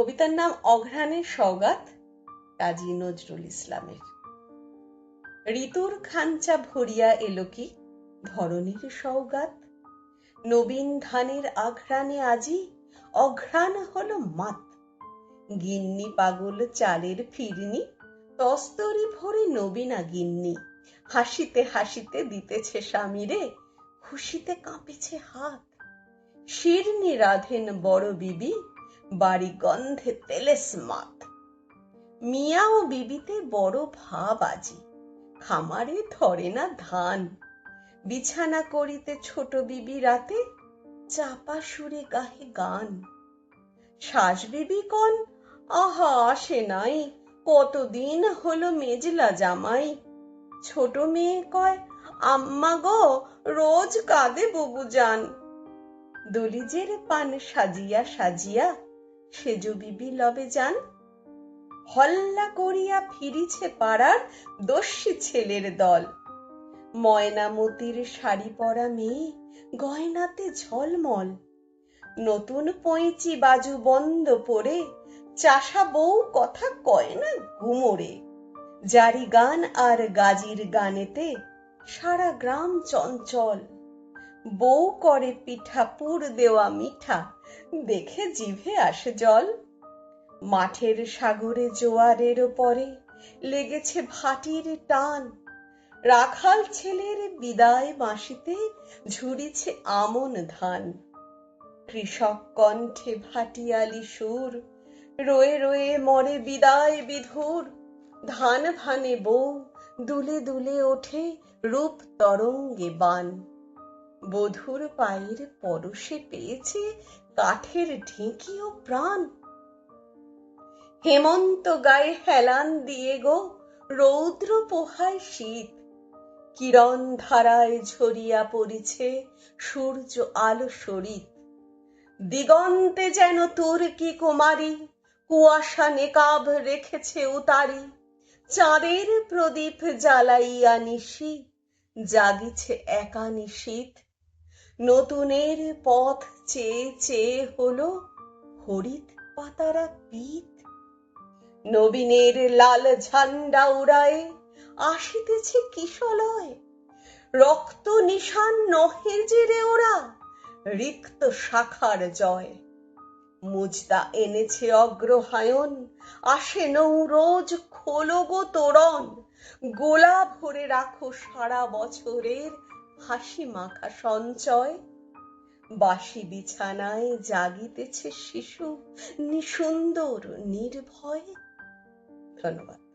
কবিতার নাম অঘ্রাণের সওগাত কাজী নজরুল ইসলামের। ঋতুর খাঞ্চা ভরিয়া এলো কি ধরনীর সওগাত? নবীন ধানের আঘ্রাণে আজি অঘ্রাণ হলো মাত। গিন্নি পাগল চালের ফিরনি, তস্তরি ভরে নবীনা গিন্নি। হাসিতে হাসিতে দিতেছে স্বামীরে, খুশিতে কাঁপেছে হাত। শিরনি রাধেন বড় বিবি বাড়ি গন্ধে তেলেস মাত মিয়া ও বিবিতে বড় ভাব আজি। খামারে ধরে না ধান। বিছানা করিতে ছোট বিবি রাতে চাপা সুরে গাহে গান। শ্বাস বিবি কন, আহা, আসে নাই। কতদিন হলো মেজলা জামাই। ছোট মেয়ে কয়, আম্মা গো, রোজ কাঁদে বুবু যান দলিজের পান সাজিয়া সাজিয়া সেজ বিবি লবে যান। হল্লা করিয়া ফিরিছে পাড়ার দস্যি ছেলের দল। ময়নামতির শাড়ি পরা মেয়ে, গয়নাতে ঝলমল। নতুন পঁইচি বাজু বন্ধ পরে, চাষা বউ কথা কয় না ঘুমোরে। জারি গান আর গাজির গানেতে, সারা গ্রাম চঞ্চল। বউ করে পিঠা, পুর দেওয়া মিঠা, দেখে জিভে আসে জল। মাঠের সাগরে জোয়ারের পরে লেগেছে ভাটির টান। রাখাল ছেলের বিদায় মাসিতে ঝুরিছে আমন ধান। কৃষক কণ্ঠে ভাটিয়ালি সুর, রয়ে রয়ে মরে বিদায় বিধুর। ধান ভানে বউ দুলে দুলে ওঠে রূপ তরঙ্গে বান। বধুর পায়ের পরশে পেয়েছে কাঠের ঢেঁকি ও প্রাণ। হেমন্ত গায়ে হেলান দিয়ে গো রৌদ্র পোহায় শীত। কিরণ ধারায় ঝরিয়া পড়িছে সূর্য আলো সরিত। দিগন্তে যেন তুর্কি কুমারী, কুয়াশা নেকাব রেখেছে উতারি। চাঁদের প্রদীপ জ্বালাইয়া নিশি, জাগিছে একা নিশীত নতুনের পথ চেয়ে চেয়ে হলো হরিত পাতারা পিত। নবীনের লাল ঝান্ডা উড়ায়ে আসিতেছে কিশলয়। রক্ত নিশান নহে যে রে ওরা রিক্ত শাখার জয়। মুজদা এনেছে অগ্রহায়ণ, আসে নৌ রোজ খোলগো তোরণ। গোলা ভরে রাখো সারা বছরের হাসি মাখা সঞ্চয়। বাসি বিছানায় জাগিতেছে শিশু নিসুন্দর নির্ভয়। ধন্যবাদ।